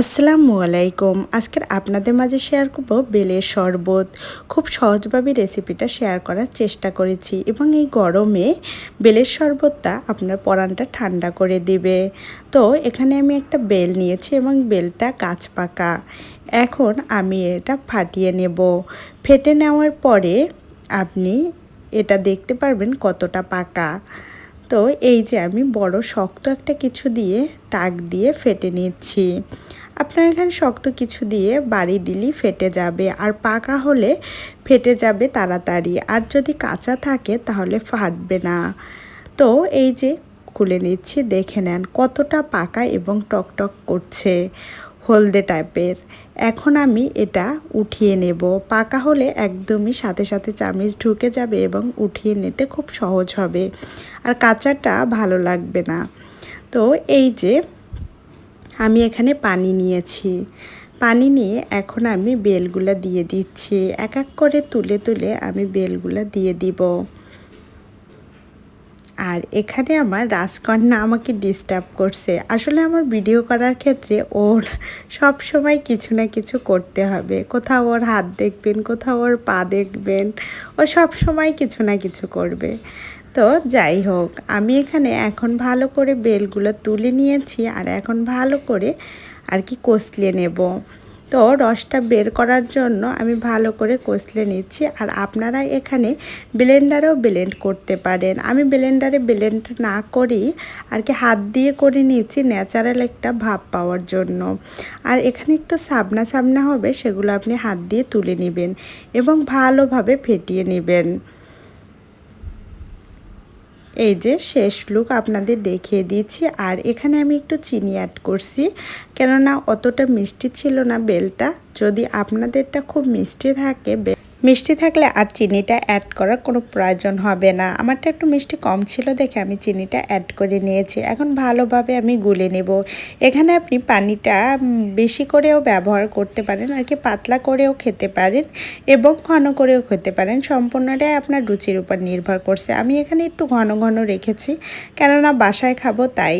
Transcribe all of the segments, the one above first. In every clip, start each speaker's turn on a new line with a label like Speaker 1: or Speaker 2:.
Speaker 1: আসসালামু আলাইকুম। আজকের আপনাদের মাঝে শেয়ার করব বেলের শরবত। খুব সহজভাবে রেসিপিটা শেয়ার করার চেষ্টা করেছি এবং এই গরমে বেলের শরবতটা আপনার পরানটা ঠান্ডা করে দিবে। তো এখানে আমি একটা বেল নিয়েছি এবং বেলটা কাঁচ পাকা। এখন আমি এটা ফাটিয়ে নেব। ফেটে নেওয়ার পরে আপনি এটা দেখতে পারবেন কতটা পাকা। তো এই যে আমি বড় শক্ত একটা কিছু দিয়ে টাক দিয়ে ফেটে নিচ্ছি। আপনার এখানে শক্ত কিছু দিয়ে বাড়ি দিলেই ফেটে যাবে, আর পাকা হলে ফেটে যাবে তাড়াতাড়ি, আর যদি কাঁচা থাকে তাহলে ফাটবে না। তো এই যে খুলে নিচ্ছি, দেখে নেন কতটা পাকা এবং টকটক করছে হলদে টাইপের। এখন আমি এটা উঠিয়ে নেব। পাকা হলে একদমই সাথে সাথে চামিচ ঢুকে যাবে এবং উঠিয়ে নিতে খুব সহজ হবে, আর কাঁচাটা ভালো লাগবে না। তো এই যে আমি এখানে পানি নিয়েছি। পানি নিয়ে এখন আমি বেলগুলা দিয়ে দিচ্ছি। এক এক করে তুলে তুলে আমি বেলগুলা দিয়ে দিব। আর এখানে আমার রাজকন্যা আমাকে ডিস্টার্ব করছে। আসলে আমার ভিডিও করার ক্ষেত্রে ওর সব সময় কিছু না কিছু করতে হবে। কোথাও ওর হাত দেখবেন, কোথাও ওর পা দেখবেন, ও সব সময় কিছু না কিছু করবে। তো যাই হোক, আমি এখানে এখন ভালো করে বেলগুলো তুলে নিয়েছি আর এখন ভালো করে আর কি কষলিয়ে নেব। তো রসটা বের করার জন্য আমি ভালো করে কষলে নিচ্ছি। আর আপনারা এখানে ব্লেন্ডারেও ব্লেন্ড করতে পারেন। আমি ব্লেন্ডারে ব্লেন্ড না করি, আর কি হাত দিয়ে করে নিচ্ছি ন্যাচারাল একটা ভাব পাওয়ার জন্য। আর এখানে একটু সাবনা সাবনা হবে, সেগুলো আপনি হাত দিয়ে তুলে নেবেন এবং ভালোভাবে ফেটিয়ে নেবেন। এই যে শেষ লুক আপনাদের দেখিয়ে দিয়েছি। আর এখানে আমি একটু চিনি অ্যাড করছি, কেননা অতটা মিষ্টি ছিল না বেলটা। যদি আপনাদেরটা খুব মিষ্টি থাকে মিষ্টি থাকলে আর চিনিটা অ্যাড করার কোনো প্রয়োজন হবে না। আমারটা একটু মিষ্টি কম ছিল দেখে আমি চিনিটা অ্যাড করে নিয়েছি। এখন ভালোভাবে আমি গুলে নেব। এখানে আপনি পানিটা বেশি করেও ব্যবহার করতে পারেন, আর কি পাতলা করেও খেতে পারেন এবং ঘন করেও খেতে পারেন। সম্পূর্ণটাই আপনার রুচির উপর নির্ভর করছে। আমি এখানে একটু ঘন ঘন রেখেছি, কেননা বাসায় খাব তাই।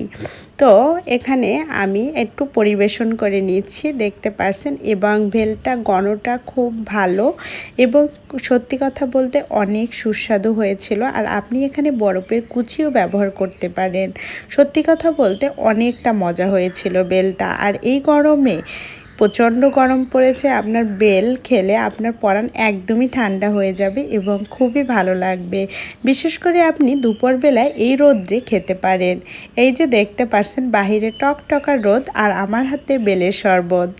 Speaker 1: তো এখানে আমি একটু পরিবেশন করে নিচ্ছি, দেখতে পারছেন? এবং ভেলটা গণটা খুব ভালো এবং সত্যি কথা বলতে অনেক সুস্বাদু হয়েছিল। আর আপনি এখানে বরফের কুচিও ব্যবহার করতে পারেন। সত্যি কথা বলতে অনেকটা মজা হয়েছিল বেলটা আর এই গরমে প্রচণ্ড গরম পড়েছে, আপনার বেল খেলে আপনার পরান একদমই ঠান্ডা হয়ে যাবে এবং খুবই ভালো লাগবে। বিশেষ করে আপনি দুপুরবেলায় এই রোদ্রে খেতে পারেন। এই যে দেখতে পারছেন বাহিরে টকটকার রোদ আর আমার হাতে বেলের শরবত।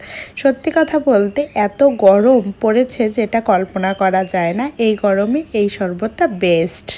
Speaker 1: সত্যি কথা বলতে এত গরম পড়েছে যেটা কল্পনা করা যায় না, এই গরমে এই শরবতটা বেস্ট